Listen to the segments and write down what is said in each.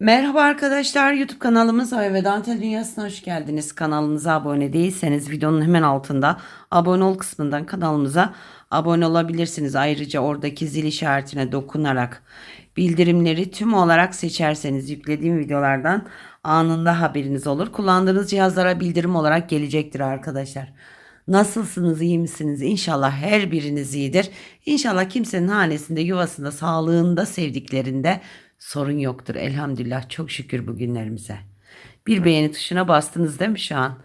Merhaba arkadaşlar YouTube kanalımız Oya ve Dantel Dünyası'na hoş geldiniz. Kanalımıza abone değilseniz videonun hemen altında abone ol kısmından kanalımıza abone olabilirsiniz. Ayrıca oradaki zil işaretine dokunarak bildirimleri tüm olarak seçerseniz yüklediğim videolardan anında haberiniz olur. Kullandığınız cihazlara bildirim olarak gelecektir arkadaşlar. Nasılsınız, iyi misiniz? İnşallah her biriniz iyidir. İnşallah kimsenin hanesinde, yuvasında, sağlığında, sevdiklerinde sorun yoktur. Elhamdülillah çok şükür bugünlerimize. Bir beğeni tuşuna bastınız değil mi şu an?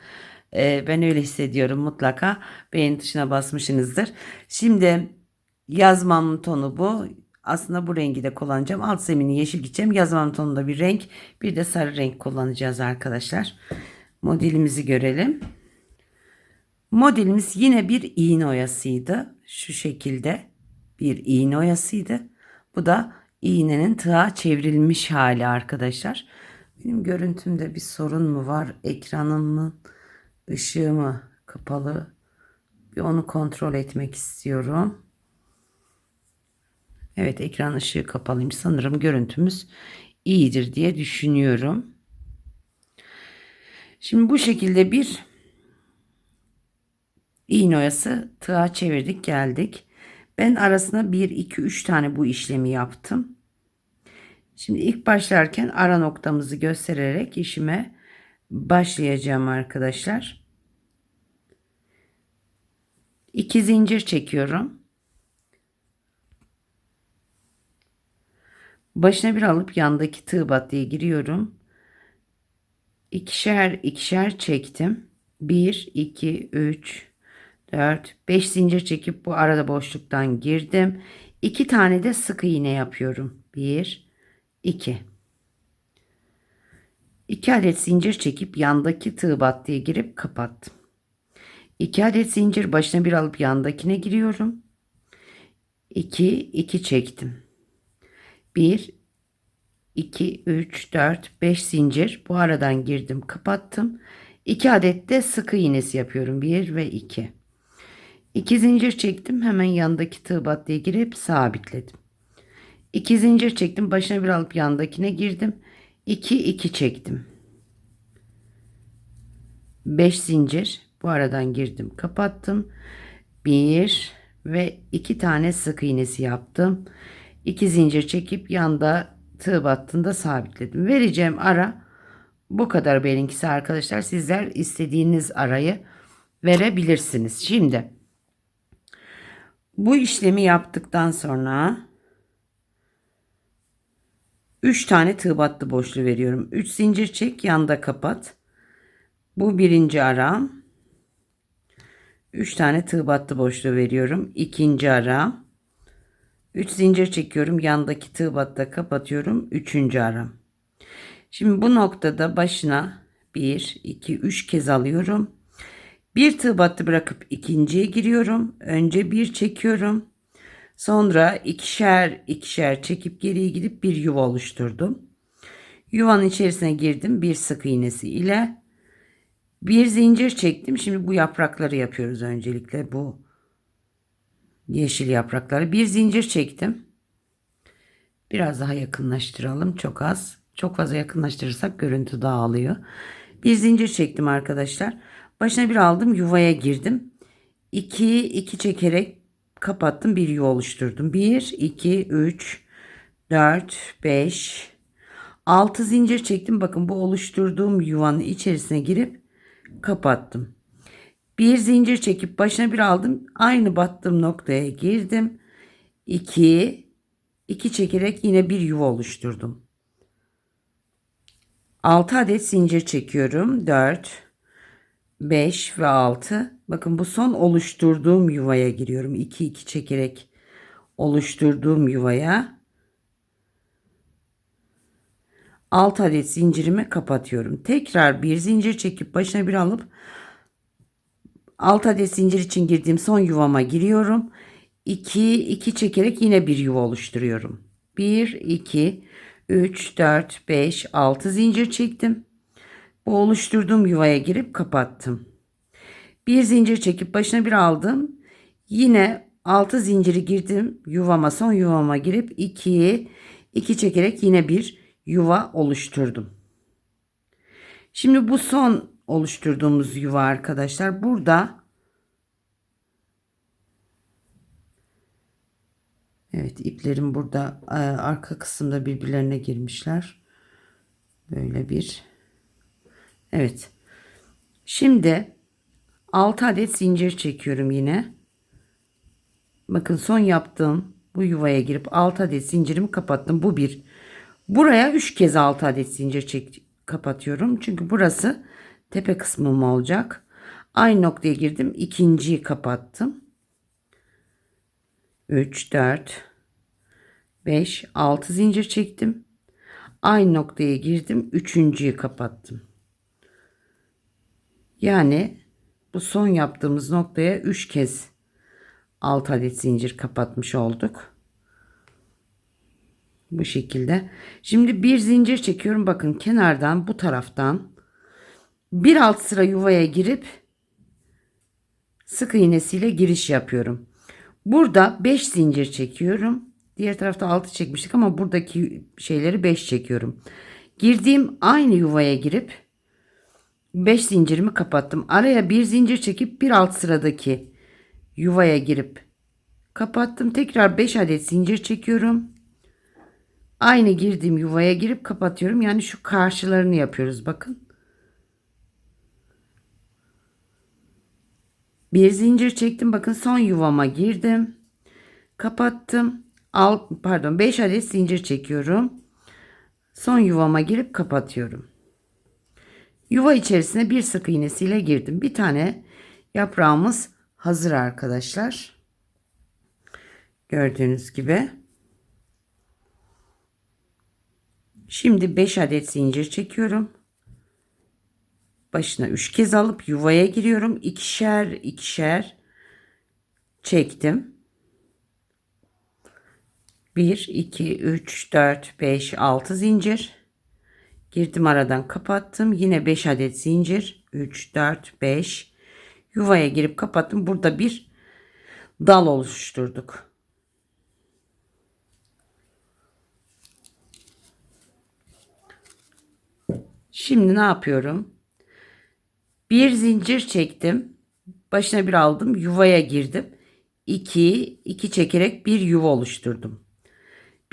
Ee, ben öyle hissediyorum mutlaka. Beğeni tuşuna basmışsınızdır. Şimdi yazmamın tonu bu. Aslında bu rengi de kullanacağım. Alt zemini yeşil gideceğim. Yazmamın tonunda bir renk. Bir de sarı renk kullanacağız arkadaşlar. Modelimizi görelim. Modelimiz yine bir iğne oyasıydı. Şu şekilde bir iğne oyasıydı. Bu da iğnenin tığa çevrilmiş hali arkadaşlar. Benim görüntümde bir sorun mu var? Ekranımın ışığı mı kapalı? Bir onu kontrol etmek istiyorum. Evet ekran ışığı kapalıymış. Sanırım görüntümüz iyidir diye düşünüyorum. Şimdi bu şekilde bir iğne oyası tığa çevirdik geldik. Ben arasına 1, 2, 3 tane bu işlemi yaptım. Şimdi ilk başlarken ara noktamızı göstererek işime başlayacağım arkadaşlar. 2 zincir çekiyorum. Başına bir alıp yandaki tığ battıya giriyorum. İkişer ikişer çektim. 1, 2, 3, 4, 5 zincir çekip bu arada boşluktan girdim. 2 tane de sık iğne yapıyorum. 1, 2. 2 adet zincir çekip yandaki tığ battıya girip kapattım. 2 adet zincir başına bir alıp yandakine giriyorum. 2, 2 çektim. 1, 2, 3, 4, 5 zincir. Bu aradan girdim kapattım. 2 adet de sık iğnesi yapıyorum. 1 ve 2. 2 zincir çektim. Hemen yandaki tığ battıya girip sabitledim. 2 zincir çektim. Başına bir alıp yandakine girdim. 2 2 çektim. 5 zincir. Bu aradan girdim, kapattım. 1 ve 2 tane sık iğnesi yaptım. 2 zincir çekip yanda tığ battığında sabitledim. Vereceğim ara bu kadar benimkisi arkadaşlar. Sizler istediğiniz arayı verebilirsiniz. Şimdi bu işlemi yaptıktan sonra 3 tane tığ battı boşluğu veriyorum. 3 zincir çek yanda kapat. Bu birinci aram. 3 tane tığ battı boşluğu veriyorum. İkinci aram. 3 zincir çekiyorum. Yandaki tığ kapatıyorum. Üçüncü aram. Şimdi bu noktada başına 1, 2, 3 kez alıyorum. Bir tığ bırakıp ikinciye giriyorum. Önce bir çekiyorum. Sonra ikişer ikişer çekip geriye gidip bir yuva oluşturdum. Yuvanın içerisine girdim bir sık iğnesi ile. Bir zincir çektim. Şimdi bu yaprakları yapıyoruz öncelikle. Bu yeşil yaprakları. Bir zincir çektim. Biraz daha yakınlaştıralım. Çok az. Çok fazla yakınlaştırırsak görüntü dağılıyor. Bir zincir çektim arkadaşlar. Başına bir aldım. Yuvaya girdim. 2 2 çekerek kapattım. Bir yuva oluşturdum. 1 2 3 4 5 6 zincir çektim. Bakın bu oluşturduğum yuvanın içerisine girip kapattım. Bir zincir çekip başına bir aldım. Aynı battığım noktaya girdim. 2 2 çekerek yine bir yuva oluşturdum. 6 adet zincir çekiyorum. 4 5 ve 6. Bakın bu son oluşturduğum yuvaya giriyorum. 2 2 çekerek oluşturduğum yuvaya 6 adet zincirimi kapatıyorum. Tekrar bir zincir çekip başına bir alıp 6 adet zincir için girdiğim son yuvama giriyorum. 2 2 çekerek yine bir yuva oluşturuyorum. 1 2 3 4 5 6 zincir çektim. Bu oluşturduğum yuvaya girip kapattım. Bir zincir çekip başına bir aldım. Yine 6 zinciri girdim yuvama son yuvama girip 2 2 çekerek yine bir yuva oluşturdum. Şimdi bu son oluşturduğumuz yuva arkadaşlar. Burada Evet iplerim burada e, arka kısımda birbirlerine girmişler. Böyle bir. Evet. Şimdi 6 adet zincir çekiyorum yine. Bakın son yaptığım bu yuvaya girip 6 adet zincirimi kapattım. Bu bir. Buraya 3 kez 6 adet zincir çek kapatıyorum. Çünkü burası tepe kısmım olacak. Aynı noktaya girdim. ikinciyi kapattım. 3, 4, 5, 6 zincir çektim. Aynı noktaya girdim. Üçüncüyü kapattım. Yani bu son yaptığımız noktaya 3 kez 6 adet zincir kapatmış olduk. Bu şekilde. Şimdi bir zincir çekiyorum. Bakın kenardan bu taraftan bir alt sıra yuvaya girip sık iğnesiyle giriş yapıyorum. Burada 5 zincir çekiyorum. Diğer tarafta 6 çekmiştik ama buradaki şeyleri 5 çekiyorum. Girdiğim aynı yuvaya girip 5 zincirimi kapattım. Araya bir zincir çekip bir alt sıradaki yuvaya girip kapattım. Tekrar 5 adet zincir çekiyorum. Aynı girdiğim yuvaya girip kapatıyorum. Yani şu karşılarını yapıyoruz bakın. Bir zincir çektim. Bakın son yuvama girdim. Kapattım. Al, pardon 5 adet zincir çekiyorum. Son yuvama girip kapatıyorum. Yuva içerisine bir sık iğnesiyle girdim. Bir tane yaprağımız hazır arkadaşlar. Gördüğünüz gibi. Şimdi 5 adet zincir çekiyorum. Başına 3 kez alıp yuvaya giriyorum. İkişer ikişer çektim. 1 2 3 4 5 6 zincir. Girdim aradan kapattım. Yine 5 adet zincir. 3 4 5 yuvaya girip kapattım. Burada bir dal oluşturduk. Şimdi ne yapıyorum? Bir zincir çektim. Başına bir aldım. Yuvaya girdim. 2 2 çekerek bir yuva oluşturdum.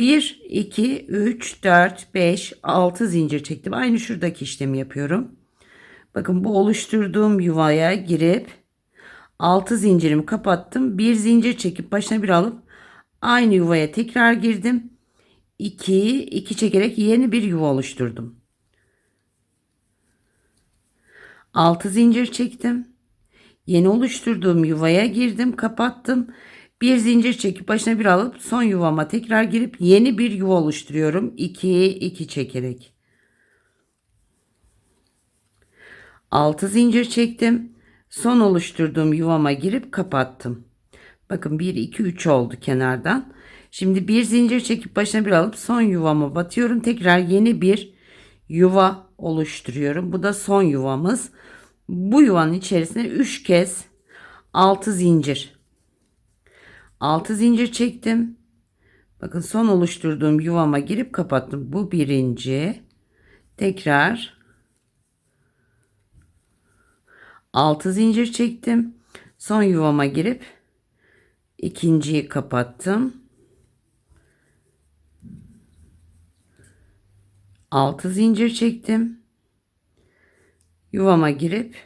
1 2 3 4 5 6 zincir çektim. Aynı şuradaki işlemi yapıyorum. Bakın bu oluşturduğum yuvaya girip 6 zincirimi kapattım. Bir zincir çekip başına bir alıp aynı yuvaya tekrar girdim. 2 2 çekerek yeni bir yuva oluşturdum. 6 zincir çektim. Yeni oluşturduğum yuvaya girdim, kapattım. Bir zincir çekip başına bir alıp son yuvama tekrar girip yeni bir yuva oluşturuyorum. 2 2 çekerek. 6 zincir çektim. Son oluşturduğum yuvama girip kapattım. Bakın 1 2 3 oldu kenardan. Şimdi bir zincir çekip başına bir alıp son yuvama batıyorum. Tekrar yeni bir yuva oluşturuyorum. Bu da son yuvamız. Bu yuvanın içerisine 3 kez 6 zincir. 6 zincir çektim. Bakın son oluşturduğum yuvama girip kapattım. Bu birinci. Tekrar 6 zincir çektim. Son yuvama girip ikinciyi kapattım. 6 zincir çektim. Yuvama girip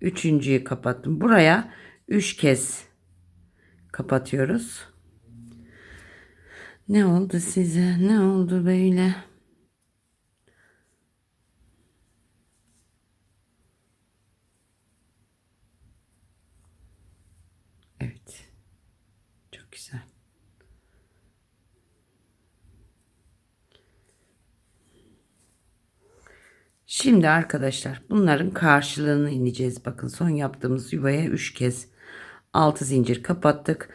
üçüncüyü kapattım. Buraya 3 kez kapatıyoruz. Ne oldu size? Ne oldu böyle? Evet. Çok güzel. Şimdi arkadaşlar bunların karşılığını ineceğiz. Bakın son yaptığımız yuvaya 3 kez 6 zincir kapattık.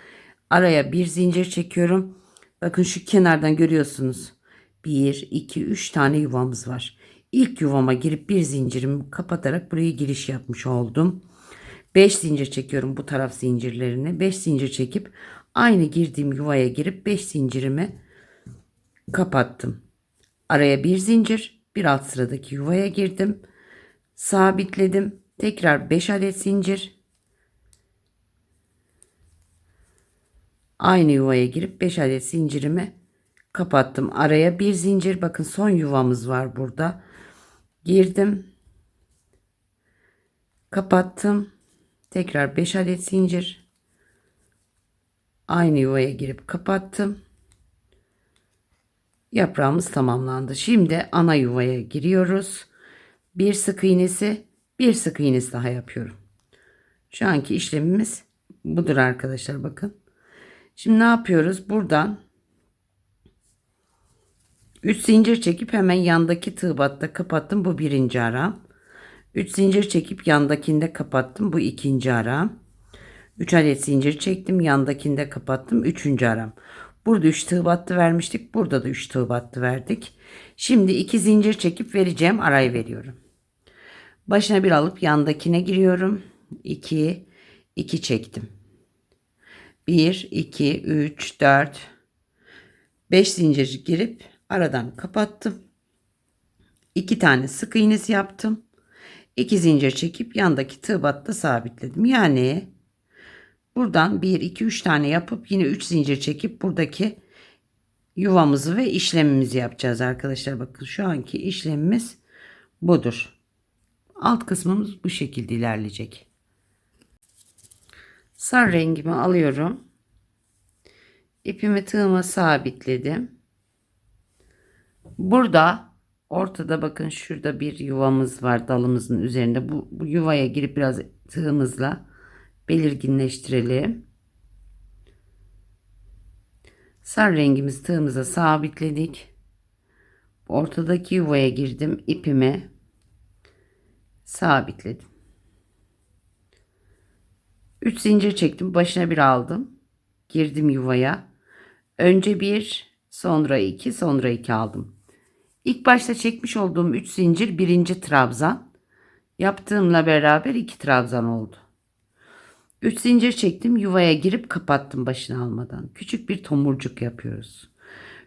Araya bir zincir çekiyorum. Bakın şu kenardan görüyorsunuz. 1, 2, 3 tane yuvamız var. İlk yuvama girip bir zincirimi kapatarak buraya giriş yapmış oldum. 5 zincir çekiyorum bu taraf zincirlerini. 5 zincir çekip aynı girdiğim yuvaya girip 5 zincirimi kapattım. Araya bir zincir, bir alt sıradaki yuvaya girdim. Sabitledim. Tekrar 5 adet zincir. Aynı yuvaya girip 5 adet zincirimi kapattım. Araya bir zincir. Bakın son yuvamız var burada. Girdim. Kapattım. Tekrar 5 adet zincir. Aynı yuvaya girip kapattım. Yaprağımız tamamlandı. Şimdi ana yuvaya giriyoruz. Bir sık iğnesi, bir sık iğnesi daha yapıyorum. Şu anki işlemimiz budur arkadaşlar bakın. Şimdi ne yapıyoruz? Buradan 3 zincir çekip hemen yandaki tığ batta kapattım. Bu birinci aram. 3 zincir çekip yandakinde kapattım. Bu ikinci aram. 3 adet zincir çektim. Yandakinde kapattım. Üçüncü aram. Burada 3 tığ battı vermiştik. Burada da 3 tığ battı verdik. Şimdi 2 zincir çekip vereceğim. Arayı veriyorum. Başına bir alıp yandakine giriyorum. 2 2 çektim. 1 2 3 4 5 zincir girip aradan kapattım. 2 tane sık iğnesi yaptım. 2 zincir çekip yandaki tığ batta sabitledim. Yani buradan 1 2 3 tane yapıp yine 3 zincir çekip buradaki yuvamızı ve işlemimizi yapacağız arkadaşlar. Bakın şu anki işlemimiz budur. Alt kısmımız bu şekilde ilerleyecek. Sarı rengimi alıyorum. İpimi tığıma sabitledim. Burada ortada bakın şurada bir yuvamız var dalımızın üzerinde. Bu, bu yuvaya girip biraz tığımızla belirginleştirelim. Sarı rengimizi tığımıza sabitledik. Ortadaki yuvaya girdim. ipimi sabitledim. 3 zincir çektim. Başına bir aldım. Girdim yuvaya. Önce bir, sonra iki, sonra iki aldım. İlk başta çekmiş olduğum 3 zincir birinci trabzan. Yaptığımla beraber iki trabzan oldu. 3 zincir çektim. Yuvaya girip kapattım başını almadan. Küçük bir tomurcuk yapıyoruz.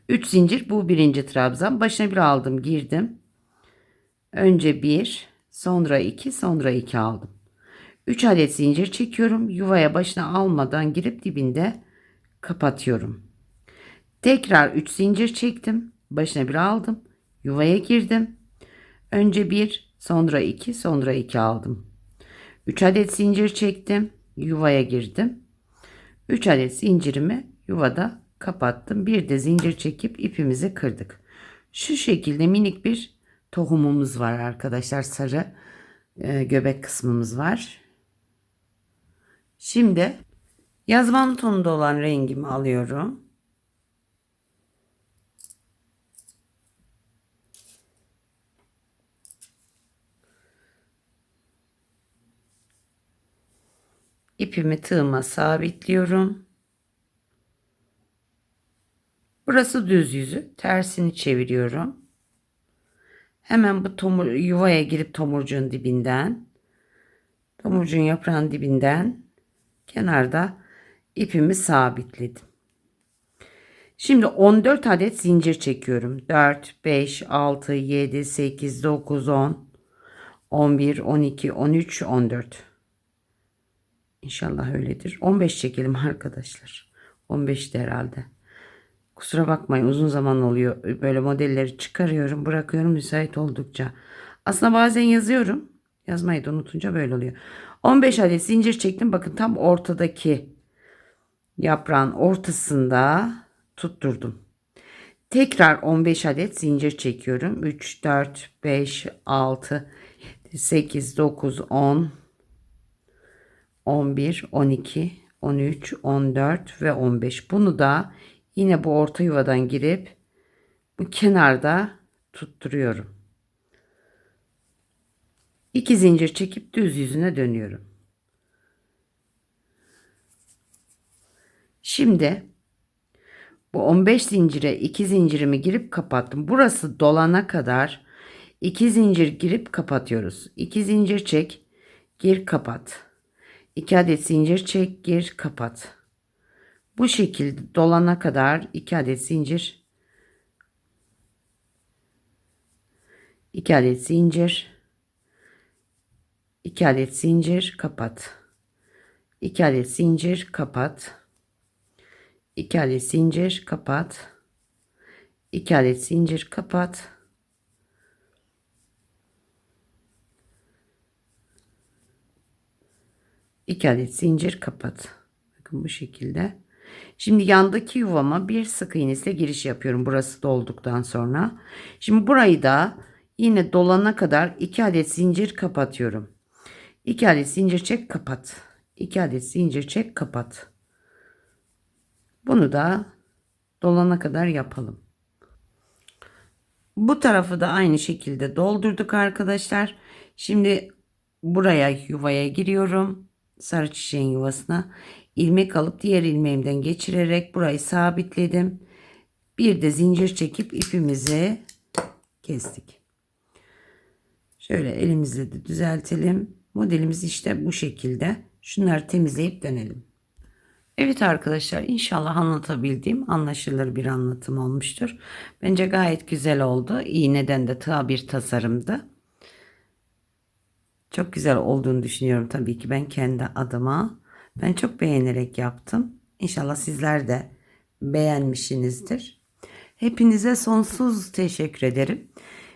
3 zincir bu birinci trabzan. Başına bir aldım, girdim. Önce bir, sonra iki, sonra iki aldım. 3 adet zincir çekiyorum. Yuvaya başına almadan girip dibinde kapatıyorum. Tekrar 3 zincir çektim. Başına bir aldım. Yuvaya girdim. Önce 1, sonra 2, sonra 2 aldım. 3 adet zincir çektim. Yuvaya girdim. 3 adet zincirimi yuvada kapattım. Bir de zincir çekip ipimizi kırdık. Şu şekilde minik bir tohumumuz var arkadaşlar. Sarı e, göbek kısmımız var. Şimdi yazman tonunda olan rengimi alıyorum. İpimi tığıma sabitliyorum. Burası düz yüzü. Tersini çeviriyorum. Hemen bu tomur, yuvaya girip tomurcuğun dibinden tomurcuğun yaprağın dibinden kenarda ipimi sabitledim. Şimdi 14 adet zincir çekiyorum. 4, 5, 6, 7, 8, 9, 10, 11, 12, 13, 14. İnşallah öyledir. 15 çekelim arkadaşlar. 15 de herhalde. Kusura bakmayın uzun zaman oluyor. Böyle modelleri çıkarıyorum bırakıyorum müsait oldukça. Aslında bazen yazıyorum. Yazmayı da unutunca böyle oluyor. 15 adet zincir çektim. Bakın tam ortadaki yaprağın ortasında tutturdum. Tekrar 15 adet zincir çekiyorum. 3, 4, 5, 6, 8, 9, 10, 11, 12, 13, 14 ve 15. Bunu da yine bu orta yuvadan girip bu kenarda tutturuyorum. 2 zincir çekip düz yüzüne dönüyorum. Şimdi bu 15 zincire 2 zincirimi girip kapattım. Burası dolana kadar 2 zincir girip kapatıyoruz. 2 zincir çek, gir kapat. 2 adet zincir çek, gir kapat. Bu şekilde dolana kadar 2 adet zincir 2 adet zincir 2 adet zincir kapat 2 adet zincir kapat 2 adet zincir kapat 2 adet zincir kapat İki adet zincir kapat. Bakın bu şekilde. Şimdi yandaki yuvama bir sık iğnesle giriş yapıyorum. Burası dolduktan sonra. Şimdi burayı da yine dolana kadar 2 adet zincir kapatıyorum. 2 adet zincir çek kapat. 2 adet zincir çek kapat. Bunu da dolana kadar yapalım. Bu tarafı da aynı şekilde doldurduk arkadaşlar. Şimdi buraya yuvaya giriyorum. Sarı çiçeğin yuvasına ilmek alıp diğer ilmeğimden geçirerek burayı sabitledim. Bir de zincir çekip ipimizi kestik. Şöyle elimizle de düzeltelim. Modelimiz işte bu şekilde. Şunları temizleyip dönelim. Evet arkadaşlar inşallah anlatabildiğim anlaşılır bir anlatım olmuştur. Bence gayet güzel oldu. İğneden de tığ bir tasarımdı. Çok güzel olduğunu düşünüyorum tabii ki ben kendi adıma. Ben çok beğenerek yaptım. İnşallah sizler de beğenmişsinizdir. Hepinize sonsuz teşekkür ederim.